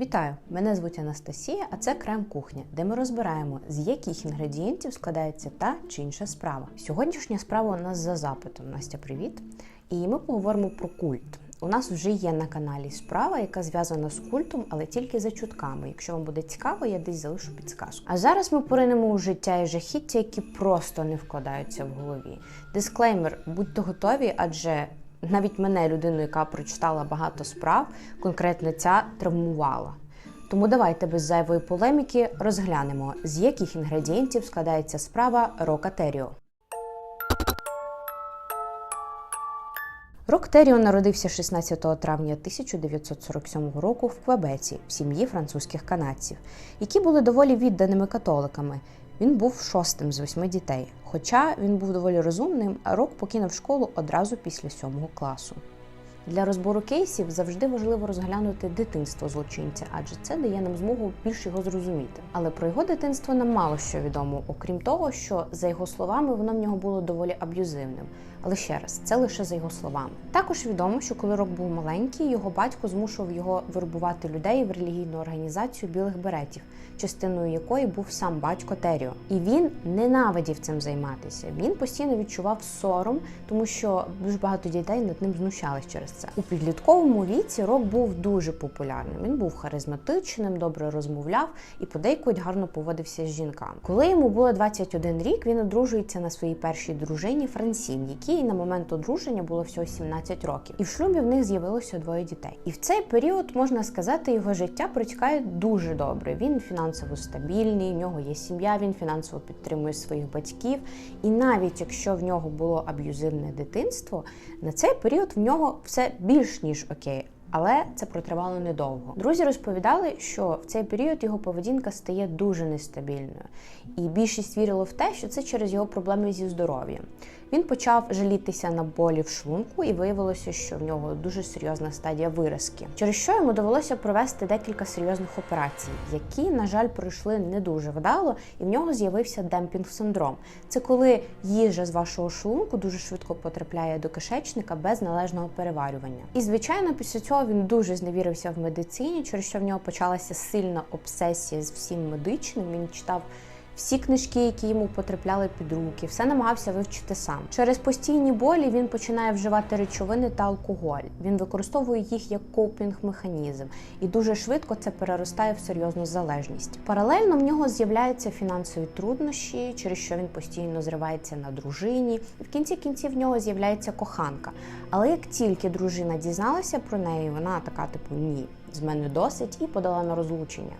Вітаю! Мене звуть Анастасія, а це Крем Кухня, де ми розбираємо, з яких інгредієнтів складається та чи інша справа. Сьогоднішня справа у нас за запитом. Настя, привіт! І ми поговоримо про культ. У нас вже є на каналі справа, яка зв'язана з культом, але тільки за чутками. Якщо вам буде цікаво, я десь залишу підсказку. А зараз ми поринемо у життя і жахіття, які просто не вкладаються в голові. Дисклеймер, будьте готові, адже навіть мене, людину, яка прочитала багато справ, конкретно ця травмувала. Тому давайте без зайвої полеміки розглянемо, з яких інгредієнтів складається справа Рока Теріо. Рок Теріо народився 16 травня 1947 року в Квебеці в сім'ї французьких канадців, які були доволі відданими католиками. Він був шостим з восьми дітей. Хоча він був доволі розумним, Рок покинув школу одразу після сьомого класу. Для розбору кейсів завжди важливо розглянути дитинство злочинця, адже це дає нам змогу більш його зрозуміти. Але про його дитинство нам мало що відомо, окрім того, що за його словами воно в нього було доволі аб'юзивним. Але ще раз, це лише за його словами. Також відомо, що коли Рок був маленький, його батько змушував його вербувати людей в релігійну організацію білих беретів, частиною якої був сам батько Теріо. І він ненавидів цим займатися. Він постійно відчував сором, тому що дуже багато дітей над ним знущались через це. У підлітковому віці Рок був дуже популярним. Він був харизматичним, добре розмовляв і подейкують гарно поводився з жінками. Коли йому було 21 рік, він одружується на своїй першій дружині Франсін, якій на момент одруження було всього 17 років. І в шлюбі в них з'явилося двоє дітей. І в цей період можна сказати, його життя протікає дуже добре. Він фінансово стабільний, в нього є сім'я, він фінансово підтримує своїх батьків. І навіть якщо в нього було аб'юзивне дитинство, на цей період в нього все більш ніж окей. Але це протривало недовго. Друзі розповідали, що в цей період його поведінка стає дуже нестабільною, і більшість вірило в те, що це через його проблеми зі здоров'ям. Він почав жалітися на болі в шлунку, і виявилося, що в нього дуже серйозна стадія виразки, через що йому довелося провести декілька серйозних операцій, які, на жаль, пройшли не дуже вдало, і в нього з'явився демпінг-синдром. Це коли їжа з вашого шлунку дуже швидко потрапляє до кишечника без належного переварювання. І звичайно, після цього він дуже зневірився в медицині, через що в нього почалася сильна обсесія з всім медичним. Він читав всі книжки, які йому потрапляли під руки, все намагався вивчити сам. Через постійні болі він починає вживати речовини та алкоголь. Він використовує їх як копінг-механізм, і дуже швидко це переростає в серйозну залежність. Паралельно в нього з'являються фінансові труднощі, через що він постійно зривається на дружині. І в кінці кінців в нього з'являється коханка. Але як тільки дружина дізналася про неї, вона така, типу, ні, з мене досить, і подала на розлучення.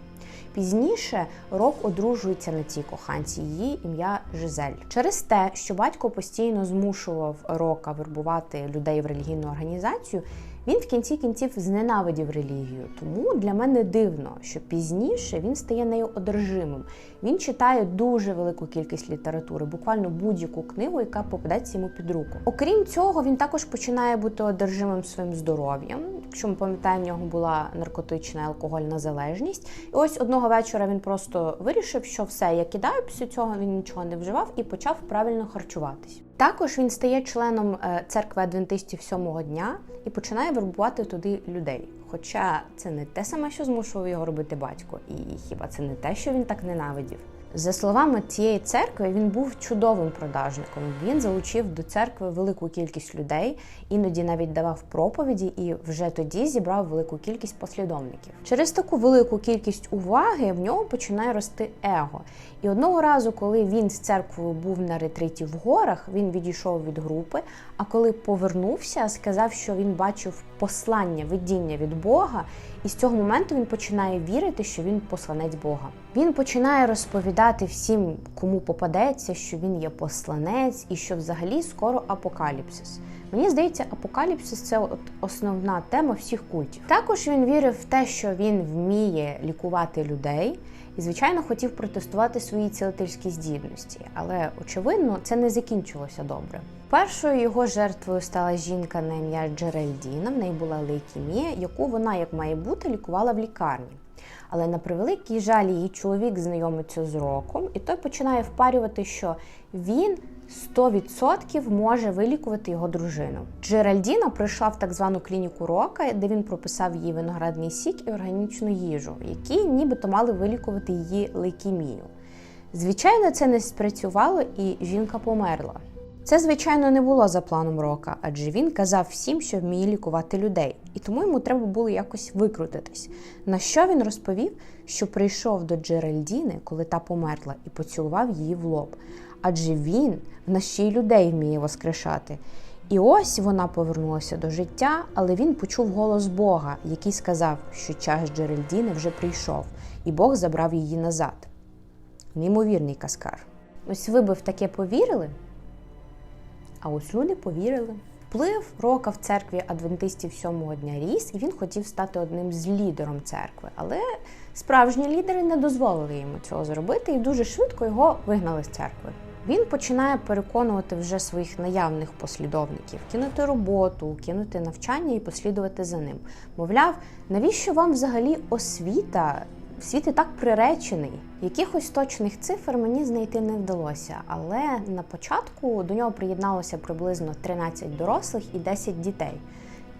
Пізніше Рок одружується на цій коханці, її ім'я Жизель. Через те, що батько постійно змушував Рока вербувати людей в релігійну організацію. Він в кінці кінців зненавидів релігію, тому для мене дивно, що пізніше він стає нею одержимим. Він читає дуже велику кількість літератури, буквально будь-яку книгу, яка попадеться йому під руку. Окрім цього, він також починає бути одержимим своїм здоров'ям. Якщо ми пам'ятаємо, в нього була наркотична алкогольна залежність. І ось одного вечора він просто вирішив, що все, я кидаю після цього, він нічого не вживав і почав правильно харчуватись. Також він стає членом церкви адвентистів сьомого дня і починає вербувати туди людей. Хоча це не те саме, що змушував його робити батько, і хіба це не те, що він так ненавидів. За словами цієї церкви, він був чудовим продажником. Він залучив до церкви велику кількість людей, іноді навіть давав проповіді і вже тоді зібрав велику кількість послідовників. Через таку велику кількість уваги в нього починає рости его. І одного разу, коли він з церквою був на ретриті в горах, він відійшов від групи. А коли повернувся, сказав, що він бачив послання, видіння від Бога, і з цього моменту він починає вірити, що він посланець Бога. Він починає розповідати всім, кому попадеться, що він є посланець і що взагалі скоро апокаліпсис. Мені здається, апокаліпсис це от основна тема всіх культів. Також він вірив в те, що він вміє лікувати людей. І, звичайно, хотів протестувати свої цілительські здібності, але очевидно, це не закінчилося добре. Першою його жертвою стала жінка на ім'я Джеральдіна. В неї була лейкемія, яку вона, як має бути, лікувала в лікарні. Але на превеликий жаль, її чоловік знайомиться з роком, і той починає впарювати, що він 100% може вилікувати його дружину. Джеральдіна прийшла в так звану клініку Рока, де він прописав їй виноградний сік і органічну їжу, які нібито мали вилікувати її лейкемію. Звичайно, це не спрацювало, і жінка померла. Це, звичайно, не було за планом рока, адже він казав всім, що вміє лікувати людей, і тому йому треба було якось викрутитись. На що він розповів, що прийшов до Джеральдіни, коли та померла, і поцілував її в лоб. Адже він в нас ще й людей вміє воскрешати. І ось вона повернулася до життя, але він почув голос Бога, який сказав, що час Джеральдіни вже прийшов, і Бог забрав її назад. Неймовірний каскар. Ось ви би в таке повірили? А ось люди повірили. Вплив рока в церкві адвентистів сьомого дня ріс, і він хотів стати одним з лідером церкви. Але справжні лідери не дозволили йому цього зробити, і дуже швидко його вигнали з церкви. Він починає переконувати вже своїх наявних послідовників кинути роботу, кинути навчання і послідувати за ним. Мовляв, навіщо вам взагалі освіта? Світ і так приречений. Якихось точних цифр мені знайти не вдалося, але на початку до нього приєдналося приблизно 13 дорослих і 10 дітей.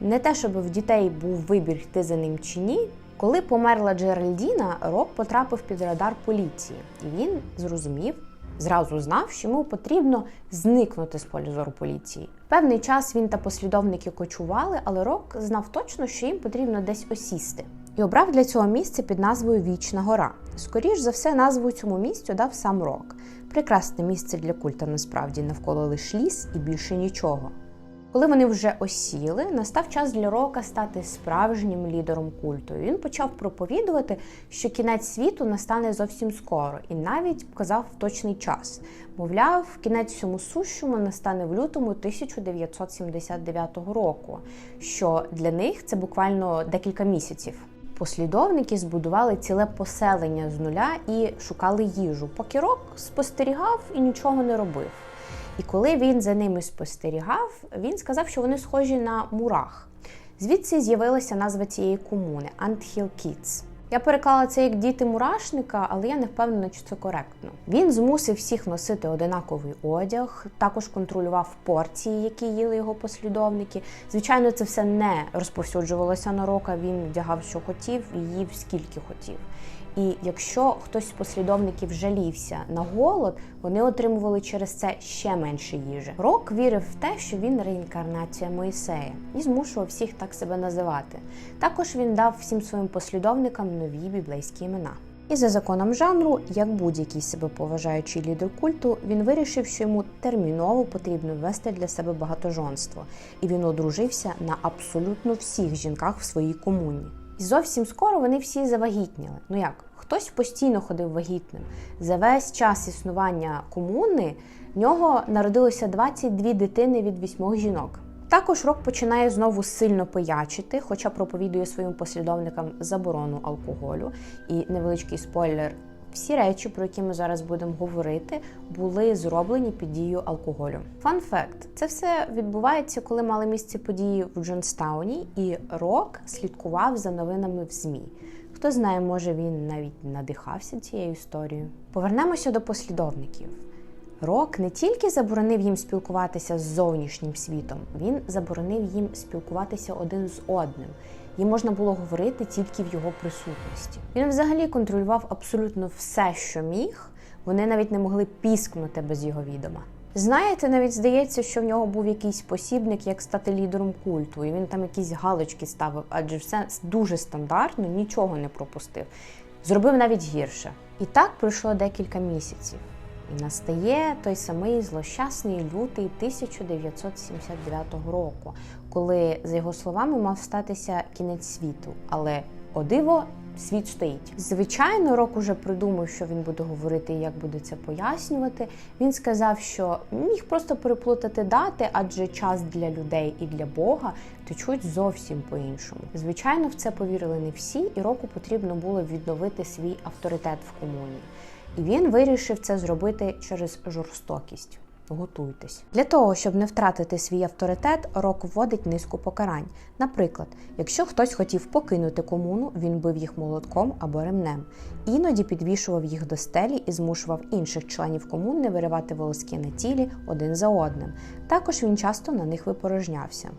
Не те, щоб в дітей був вибір йти за ним чи ні. Коли померла Джеральдіна, Рок потрапив під радар поліції, і він зрозумів, зразу знав, що йому потрібно зникнути з поля зору поліції. Певний час він та послідовники кочували, але Рок знав точно, що їм потрібно десь осісти. І обрав для цього місце під назвою Вічна Гора. Скоріш за все, назву цьому місцю дав сам Рок. Прекрасне місце для культа насправді навколо лиш ліс і більше нічого. Коли вони вже осіли, настав час для Рока стати справжнім лідером культу. Він почав проповідувати, що кінець світу настане зовсім скоро, і навіть показав точний час. Мовляв, кінець всьому сущому настане в лютому 1979 року, що для них це буквально декілька місяців. Послідовники збудували ціле поселення з нуля і шукали їжу, поки рок спостерігав і нічого не робив. І коли він за ними спостерігав, він сказав, що вони схожі на мурах. Звідси з'явилася назва цієї комуни Anthill Kids. Я переклала це як діти мурашника, але я не впевнена, чи це коректно. Він змусив всіх носити одинаковий одяг, також контролював порції, які їли його послідовники. Звичайно, це все не розповсюджувалося на рока. Він вдягав, що хотів, і їв скільки хотів. І якщо хтось з послідовників жалівся на голод, вони отримували через це ще менше їжі. Рок вірив в те, що він реінкарнація Моїсея і змушував всіх так себе називати. Також він дав всім своїм послідовникам нові біблейські імена. І за законом жанру, як будь-який себе поважаючий лідер культу, він вирішив, що йому терміново потрібно ввести для себе багатожонство, і він одружився на абсолютно всіх жінках в своїй комуні. І зовсім скоро вони всі завагітніли. Ну як? Хтось постійно ходив вагітним. За весь час існування комуни в нього народилося 22 дитини від вісьмох жінок. Також рок починає знову сильно пиячити, хоча проповідує своїм послідовникам заборону алкоголю. І невеличкий спойлер. Всі речі, про які ми зараз будемо говорити, були зроблені під дією алкоголю. Фан факт: це все відбувається, коли мали місце події в Джонстауні, і Рок слідкував за новинами в ЗМІ. Хто знає, може він навіть надихався цією історією. Повернемося до послідовників. Рок не тільки заборонив їм спілкуватися з зовнішнім світом, він заборонив їм спілкуватися один з одним. Їм можна було говорити тільки в його присутності. Він взагалі контролював абсолютно все, що міг. Вони навіть не могли піскнути без його відома. Знаєте, навіть здається, що в нього був якийсь посібник, як стати лідером культу, і він там якісь галочки ставив, адже все дуже стандартно, нічого не пропустив. Зробив навіть гірше. І так пройшло декілька місяців. І настає той самий злощасний лютий 1979 року, коли, за його словами, мав статися кінець світу. Але о диво, світ стоїть. Звичайно, рок уже придумав, що він буде говорити і як буде це пояснювати. Він сказав, що міг просто переплутати дати, адже час для людей і для Бога течуть зовсім по-іншому. Звичайно, в це повірили не всі, і року потрібно було відновити свій авторитет в комуні. І він вирішив це зробити через жорстокість. Готуйтесь. Для того, щоб не втратити свій авторитет, рок вводить низку покарань. Наприклад, якщо хтось хотів покинути комуну, він бив їх молотком або ремнем. Іноді підвішував їх до стелі і змушував інших членів комуни виривати волоски на тілі один за одним. Також він часто на них випорожнявся.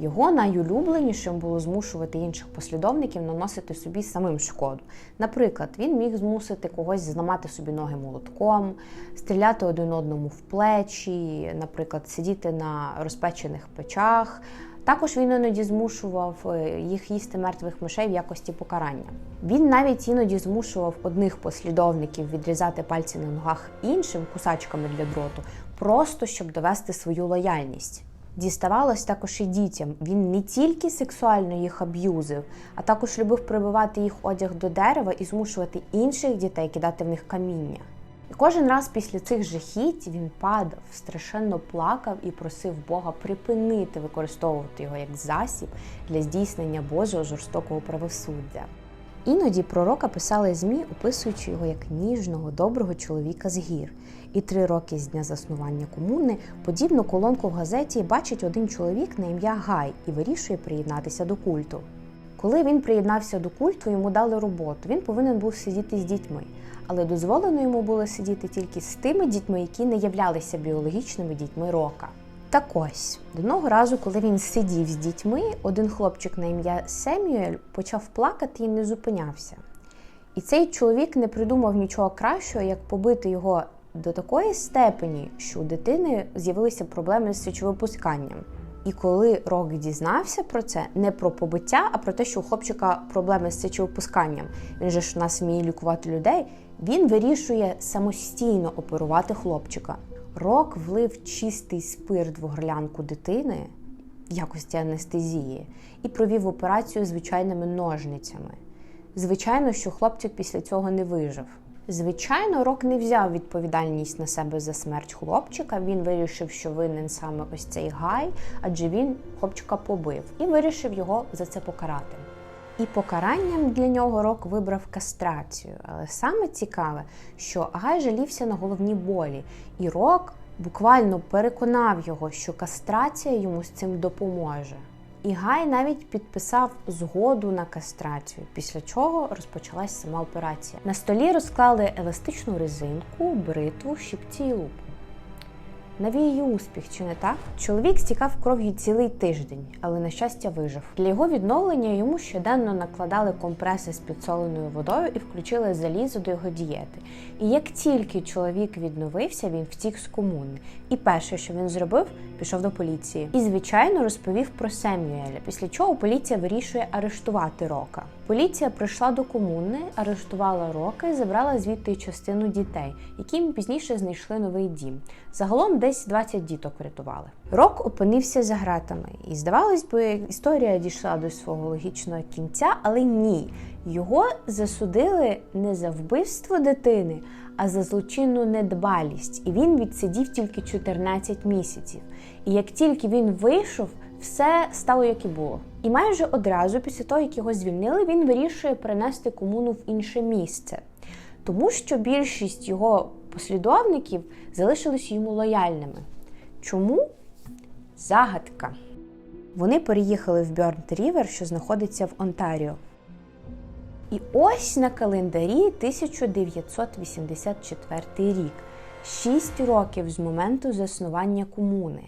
Його найулюбленішим було змушувати інших послідовників наносити собі самим шкоду. Наприклад, він міг змусити когось зламати собі ноги молотком, стріляти один одному в плечі, наприклад, сидіти на розпечених печах. Також він іноді змушував е, їх їсти мертвих мишей в якості покарання. Він навіть іноді змушував одних послідовників відрізати пальці на ногах іншим кусачками для дроту, просто щоб довести свою лояльність. Діставалось також і дітям. Він не тільки сексуально їх аб'юзив, а також любив прибивати їх одяг до дерева і змушувати інших дітей кидати в них каміння. І кожен раз після цих жахіть він падав, страшенно плакав і просив Бога припинити використовувати його як засіб для здійснення Божого жорстокого правосуддя. Іноді пророка писали ЗМІ, описуючи його як ніжного, доброго чоловіка з гір. І три роки з дня заснування комуни подібну колонку в газеті бачить один чоловік на ім'я Гай і вирішує приєднатися до культу. Коли він приєднався до культу, йому дали роботу. Він повинен був сидіти з дітьми, але дозволено йому було сидіти тільки з тими дітьми, які не являлися біологічними дітьми рока. Так ось одного разу, коли він сидів з дітьми, один хлопчик на ім'я Семюель почав плакати і не зупинявся. І цей чоловік не придумав нічого кращого, як побити його до такої степені, що у дитини з'явилися проблеми з сечовипусканням. І коли Рок дізнався про це, не про побиття, а про те, що у хлопчика проблеми з сечовипусканням, він же ж у нас вміє лікувати людей, він вирішує самостійно оперувати хлопчика. Рок влив чистий спирт в горлянку дитини в якості анестезії і провів операцію звичайними ножницями. Звичайно, що хлопчик після цього не вижив. Звичайно, Рок не взяв відповідальність на себе за смерть хлопчика. Він вирішив, що винен саме ось цей гай, адже він хлопчика побив і вирішив його за це покарати. І покаранням для нього Рок вибрав кастрацію. Але саме цікаве, що Гай жалівся на головні болі, і Рок буквально переконав його, що кастрація йому з цим допоможе. І Гай навіть підписав згоду на кастрацію, після чого розпочалась сама операція. На столі розклали еластичну резинку, бритву, щипці і лупу. Навіює успіх, чи не так? Чоловік стікав кров'ю цілий тиждень, але на щастя вижив. Для його відновлення йому щоденно накладали компреси з підсоленою водою і включили залізо до його дієти. І як тільки чоловік відновився, він втік з комуни. І перше, що він зробив, пішов до поліції. І, звичайно, розповів про Семюеля, після чого поліція вирішує арештувати Рока. Поліція прийшла до комуни, арештувала Рока і забрала звідти частину дітей, яким пізніше знайшли новий дім. Загалом десь 20 діток врятували. Рок опинився за гратами, і здавалось би, історія дійшла до свого логічного кінця, але ні. Його засудили не за вбивство дитини, а за злочинну недбалість. І він відсидів тільки 14 місяців. І як тільки він вийшов, все стало як і було. І майже одразу, після того, як його звільнили, він вирішує перенести комуну в інше місце, тому що більшість його послідовників залишились йому лояльними. Чому? Загадка. Вони переїхали в Бьорнт Рівер, що знаходиться в Онтаріо. І ось на календарі 1984 рік, 6 років з моменту заснування комуни.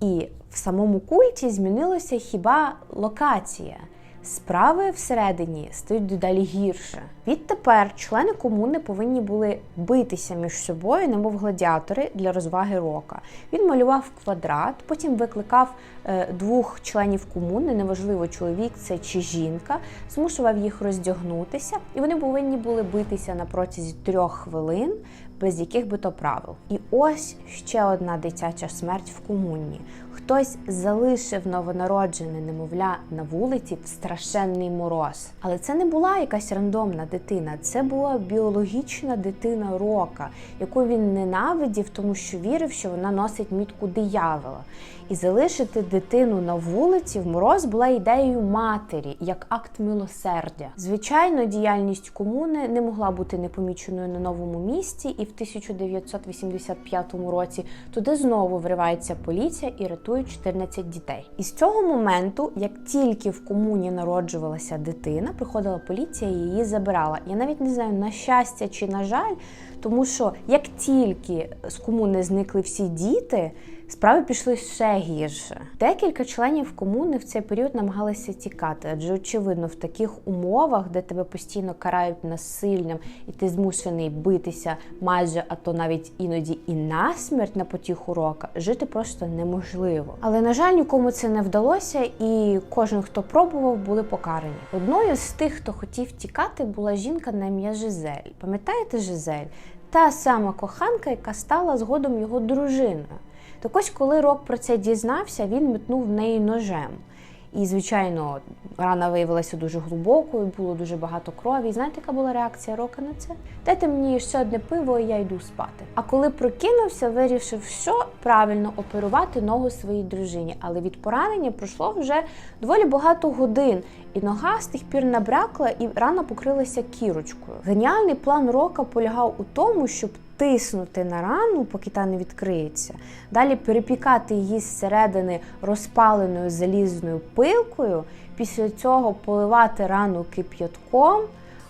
І в самому культі змінилася хіба локація. Справи всередині стають дедалі гірше. Відтепер члени комуни повинні були битися між собою, немов гладіатори для розваги рока. Він малював квадрат, потім викликав е, двох членів комуни, неважливо, чоловік це чи жінка, змушував їх роздягнутися, і вони повинні були битися на протязі трьох хвилин, без яких би то правил. І ось ще одна дитяча смерть в комуні. хтось залишив новонароджене немовля на вулиці в страшенний мороз. Але це не була якась рандомна дитина, це була біологічна дитина рока, яку він ненавидів, тому що вірив, що вона носить мітку диявола. І залишити дитину на вулиці в мороз була ідеєю матері як акт милосердя. Звичайно, діяльність комуни не могла бути непоміченою на новому місці, і в 1985 році туди знову вривається поліція і рятує 14 дітей. І з цього моменту, як тільки в комуні народжувалася дитина, приходила поліція і її забирала. Я навіть не знаю на щастя чи на жаль, тому що як тільки з комуни зникли всі діти. Справи пішли ще гірше. Декілька членів комуни в цей період намагалися тікати, адже очевидно, в таких умовах, де тебе постійно карають насиллям, і ти змушений битися майже, а то навіть іноді і насмерть на потіху рока, жити просто неможливо. Але на жаль, нікому це не вдалося, і кожен, хто пробував, були покарані. Одною з тих, хто хотів тікати, була жінка на ім'я Жизель. Пам'ятаєте Жизель? Та сама коханка, яка стала згодом його дружиною. Так ось, коли Рок про це дізнався, він метнув в неї ножем. І, звичайно, рана виявилася дуже глибокою, було дуже багато крові. І знаєте, яка була реакція Рока на це? Дайте мені ще одне пиво, і я йду спати. А коли прокинувся, вирішив, що правильно оперувати ногу своїй дружині. Але від поранення пройшло вже доволі багато годин, і нога з тих пір набрякла, і рана покрилася кірочкою. Геніальний план Рока полягав у тому, щоб тиснути на рану, поки та не відкриється, далі перепікати її зсередини розпаленою залізною пилкою, після цього поливати рану кип'ятком,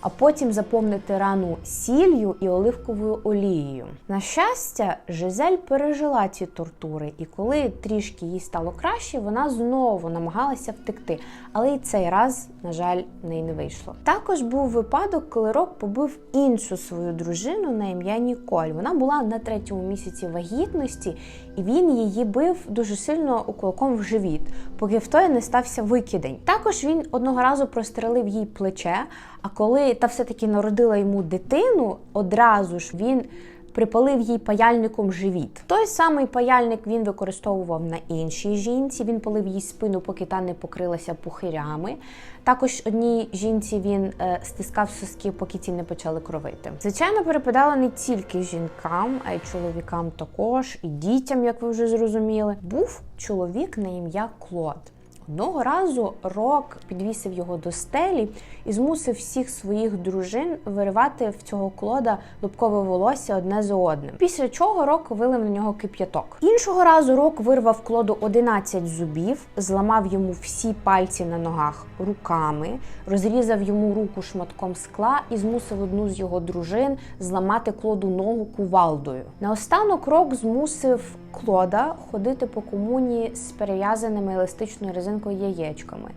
а потім заповнити рану сіллю і оливковою олією. На щастя, Жизель пережила ці тортури, і коли трішки їй стало краще, вона знову намагалася втекти. Але і цей раз, на жаль, в неї не вийшло. Також був випадок, коли Рок побив іншу свою дружину на ім'я Ніколь. Вона була на третьому місяці вагітності, і він її бив дуже сильно кулаком в живіт, поки в той не стався викидень. Також він одного разу прострелив їй плече. А коли та все-таки народила йому дитину, одразу ж він припалив їй паяльником живіт. Той самий паяльник він використовував на іншій жінці. Він палив їй спину, поки та не покрилася пухирями. Також одній жінці він е, стискав соски, поки ті не почали кровити. Звичайно, перепадало не тільки жінкам, а й чоловікам також, і дітям, як ви вже зрозуміли. Був чоловік на ім'я Клод. Одного разу Рок підвісив його до стелі і змусив всіх своїх дружин виривати в цього клода лобкове волосся одне за одним. Після чого Рок вилив на нього кип'яток. Іншого разу Рок вирвав клоду 11 зубів, зламав йому всі пальці на ногах руками, розрізав йому руку шматком скла і змусив одну з його дружин зламати клоду ногу кувалдою. Наостанок Рок змусив Клода ходити по комуні з перев'язаними еластичною резинкою яєчками.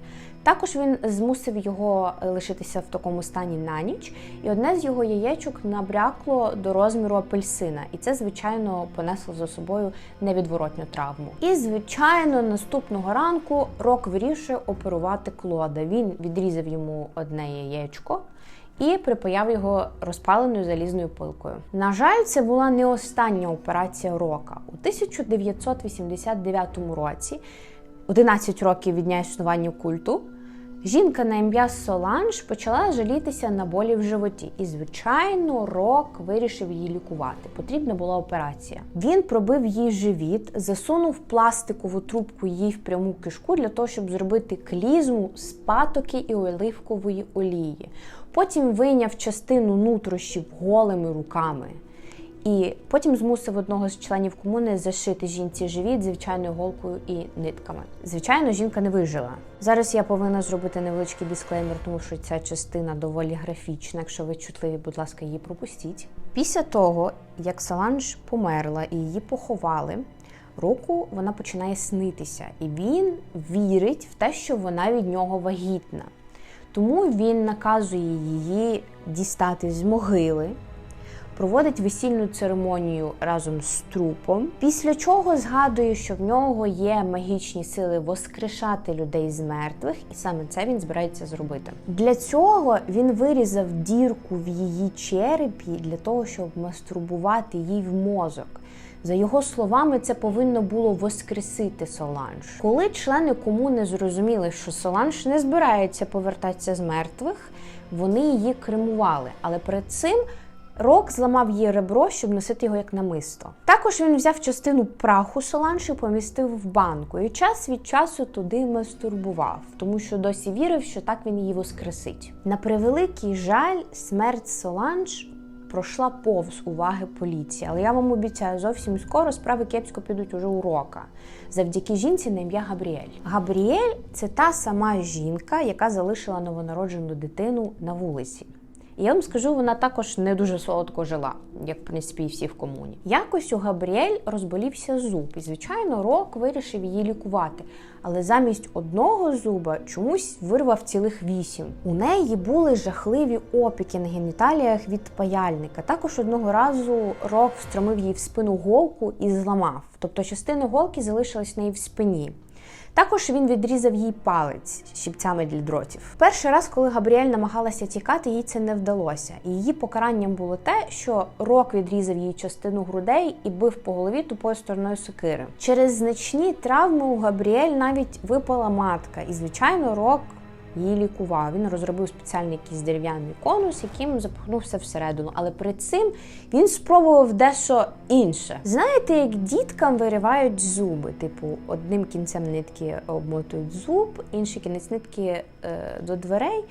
Також він змусив його лишитися в такому стані на ніч, і одне з його яєчок набрякло до розміру апельсина, і це, звичайно, понесло за собою невідворотню травму. І, звичайно, наступного ранку Рок вирішує оперувати Клода. Він відрізав йому одне яєчко. І припаяв його розпаленою залізною пилкою. На жаль, це була не остання операція рока. У 1989 році, 11 років від дня існування культу, жінка на ім'я Соланж почала жалітися на болі в животі. І, звичайно, рок вирішив її лікувати. Потрібна була операція. Він пробив їй живіт, засунув пластикову трубку їй в пряму кишку для того, щоб зробити клізму з патоки і оливкової олії. Потім вийняв частину нутрощів голими руками. І потім змусив одного з членів комуни зашити жінці живіт звичайною голкою і нитками. Звичайно, жінка не вижила. Зараз я повинна зробити невеличкий дисклеймер, тому що ця частина доволі графічна. Якщо ви чутливі, будь ласка, її пропустіть. Після того, як Саланж померла і її поховали, року вона починає снитися, і він вірить в те, що вона від нього вагітна. Тому він наказує її дістати з могили, проводить весільну церемонію разом з трупом, після чого згадує, що в нього є магічні сили воскрешати людей з мертвих, і саме це він збирається зробити. Для цього він вирізав дірку в її черепі для того, щоб мастурбувати їй в мозок. За його словами, це повинно було воскресити Соланж. Коли члени комуни зрозуміли, що Соланж не збирається повертатися з мертвих, вони її кремували. Але перед цим Рок зламав її ребро, щоб носити його як намисто. Також він взяв частину праху Соланж і помістив в банку, і час від часу туди мастурбував, тому що досі вірив, що так він її воскресить. На превеликий жаль, смерть Соланж пройшла повз уваги поліції, але я вам обіцяю, зовсім скоро справи кепсько підуть уже у рока. Завдяки жінці на ім'я Габріель. Габріель це та сама жінка, яка залишила новонароджену дитину на вулиці. Я вам скажу, вона також не дуже солодко жила, як в принципі і всі в комуні. Якось у Габріель розболівся зуб, і звичайно, Рок вирішив її лікувати. Але замість одного зуба чомусь вирвав цілих вісім. У неї були жахливі опіки на геніталіях від паяльника. Також одного разу Рок встромив їй в спину голку і зламав. Тобто частина голки залишилась в неї в спині. Також він відрізав їй палець щипцями для дротів. Перший раз, коли Габріель намагалася тікати, їй це не вдалося. Її покаранням було те, що рок відрізав їй частину грудей і бив по голові тупою стороною сокири. Через значні травми у Габріель навіть випала матка, і звичайно, рок. Її лікував. Він розробив спеціальний якийсь дерев'яний конус, яким запихнувся всередину. Але перед цим він спробував дещо інше. Знаєте, як діткам виривають зуби, типу, одним кінцем нитки обмотують зуб, інший кінець нитки е, до дверей.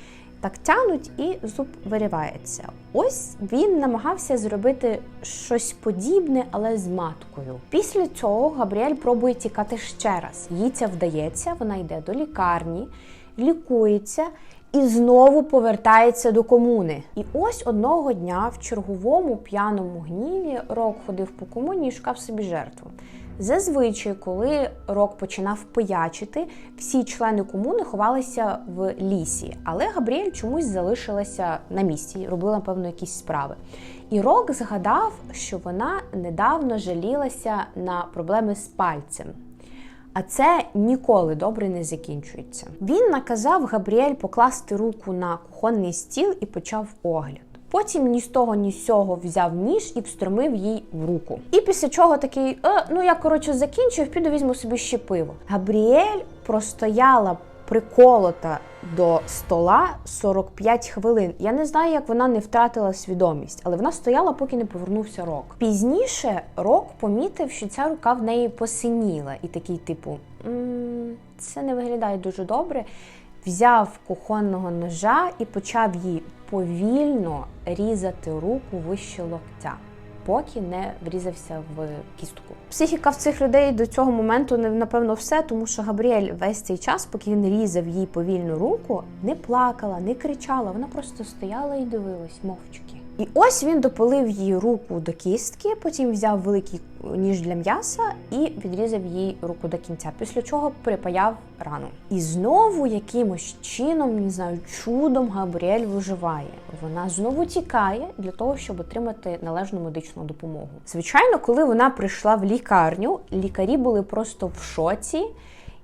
Так тянуть і зуб виривається. Ось він намагався зробити щось подібне, але з маткою. Після цього Габріель пробує тікати ще раз. Їй це вдається, вона йде до лікарні лікується і знову повертається до комуни. І ось одного дня в черговому п'яному гніві Рок ходив по комуні і шукав собі жертву. Зазвичай, коли Рок починав пиячити, всі члени комуни ховалися в лісі, але Габріель чомусь залишилася на місці, робила, певно, якісь справи. І Рок згадав, що вона недавно жалілася на проблеми з пальцем. А це ніколи добре не закінчується. Він наказав Габріель покласти руку на кухонний стіл і почав огляд. Потім ні з того, ні з цього взяв ніж і встромив їй в руку. І після чого такий: е, ну я коротше закінчив, піду візьму собі ще пиво. Габріель простояла приколота до стола 45 хвилин. Я не знаю, як вона не втратила свідомість, але вона стояла, поки не повернувся рок. Пізніше рок помітив, що ця рука в неї посиніла, і такий, типу, це не виглядає дуже добре. Взяв кухонного ножа і почав їй повільно різати руку вище локтя. Поки не врізався в кістку. Психіка в цих людей до цього моменту не- напевно все, тому що Габріель весь цей час, поки він різав їй повільну руку, не плакала, не кричала. Вона просто стояла і дивилась мовчки. І ось він допалив їй руку до кістки, потім взяв великий ніж для м'яса і відрізав їй руку до кінця, після чого припаяв рану. І знову якимось чином, не знаю, чудом Габріель виживає. Вона знову тікає для того, щоб отримати належну медичну допомогу. Звичайно, коли вона прийшла в лікарню, лікарі були просто в шоці.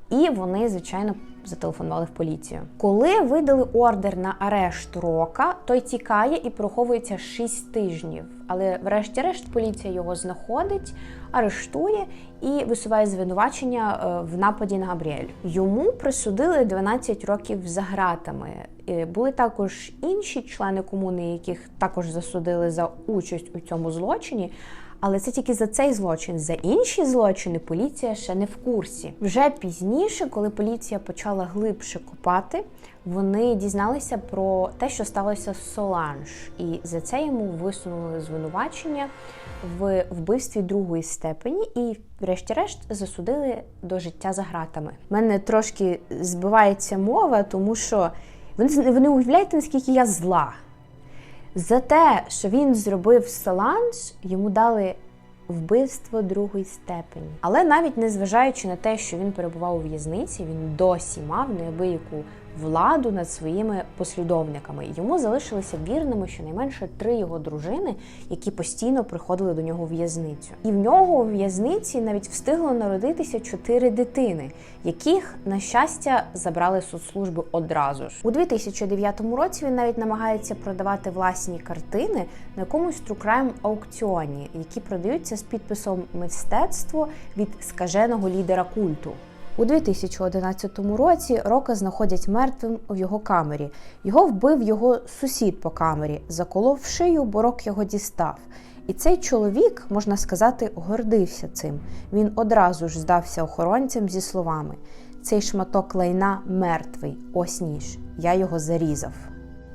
І вони, звичайно, зателефонували в поліцію. Коли видали ордер на арешт рока, той тікає і проховується 6 тижнів. Але врешті-решт поліція його знаходить, арештує і висуває звинувачення е, в нападі на Габріель. Йому присудили 12 років за ґратами. Е, Були також інші члени комуни, яких також засудили за участь у цьому злочині. Але це тільки за цей злочин. За інші злочини поліція ще не в курсі. Вже пізніше, коли поліція почала глибше копати, вони дізналися про те, що сталося з Соланж, і за це йому висунули звинувачення в вбивстві другої степені і, врешті-решт, засудили до життя за ґратами. У мене трошки збивається мова, тому що ви не уявляєте, наскільки я зла. За те, що він зробив Соланж, йому дали вбивство другої степені. Але навіть незважаючи на те, що він перебував у в'язниці, він досі мав неабияку владу над своїми послідовниками. Йому залишилися вірними щонайменше три його дружини, які постійно приходили до нього в в'язницю. І в нього у в'язниці навіть встигло народитися чотири дитини, яких, на щастя, забрали соцслужби одразу ж. У 2009 році він навіть намагається продавати власні картини на якомусь Crime аукціоні, які продаються з підписом Мистецтво від скаженого лідера культу. У 2011 році Рока знаходять мертвим у його камері. Його вбив його сусід по камері, заколов шию, бо рок його дістав. І цей чоловік, можна сказати, гордився цим. Він одразу ж здався охоронцям зі словами: цей шматок лайна мертвий, ось ніж, я його зарізав.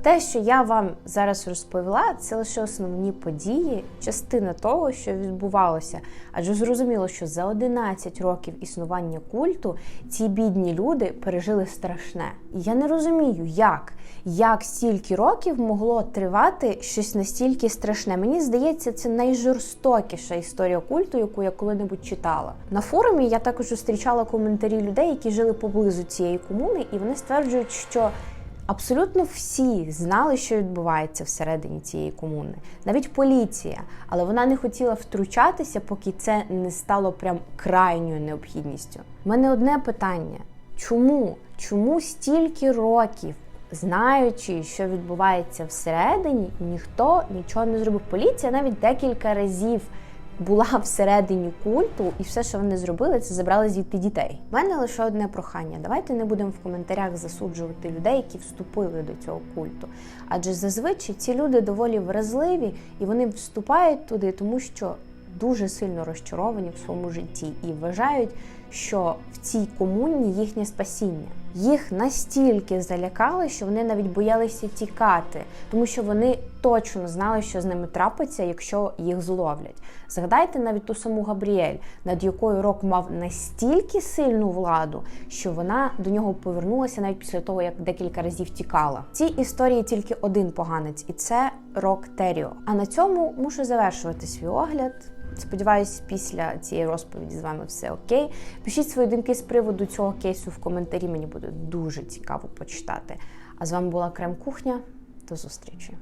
Те, що я вам зараз розповіла, це лише основні події, частина того, що відбувалося. Адже зрозуміло, що за 11 років існування культу ці бідні люди пережили страшне. І я не розумію, як. Як стільки років могло тривати щось настільки страшне? Мені здається, це найжорстокіша історія культу, яку я коли-небудь читала. На форумі я також зустрічала коментарі людей, які жили поблизу цієї комуни, і вони стверджують, що Абсолютно всі знали, що відбувається всередині цієї комуни, навіть поліція, але вона не хотіла втручатися, поки це не стало прям крайньою необхідністю. У мене одне питання: чому? Чому стільки років, знаючи, що відбувається всередині, ніхто нічого не зробив? Поліція навіть декілька разів була всередині культу, і все, що вони зробили, це забрали звідти дітей. У мене лише одне прохання. Давайте не будемо в коментарях засуджувати людей, які вступили до цього культу. Адже зазвичай ці люди доволі вразливі і вони вступають туди, тому що дуже сильно розчаровані в своєму житті і вважають, що в цій комуні їхнє спасіння. Їх настільки залякали, що вони навіть боялися тікати, тому що вони точно знали, що з ними трапиться, якщо їх зловлять. Згадайте навіть ту саму Габріель, над якою рок мав настільки сильну владу, що вона до нього повернулася навіть після того, як декілька разів тікала. В цій історії тільки один поганець, і це Рок Теріо. А на цьому мушу завершувати свій огляд. Сподіваюсь, після цієї розповіді з вами все окей. Пишіть свої думки з приводу цього кейсу в коментарі. Мені буде дуже цікаво почитати. А з вами була Крем Кухня. До зустрічі!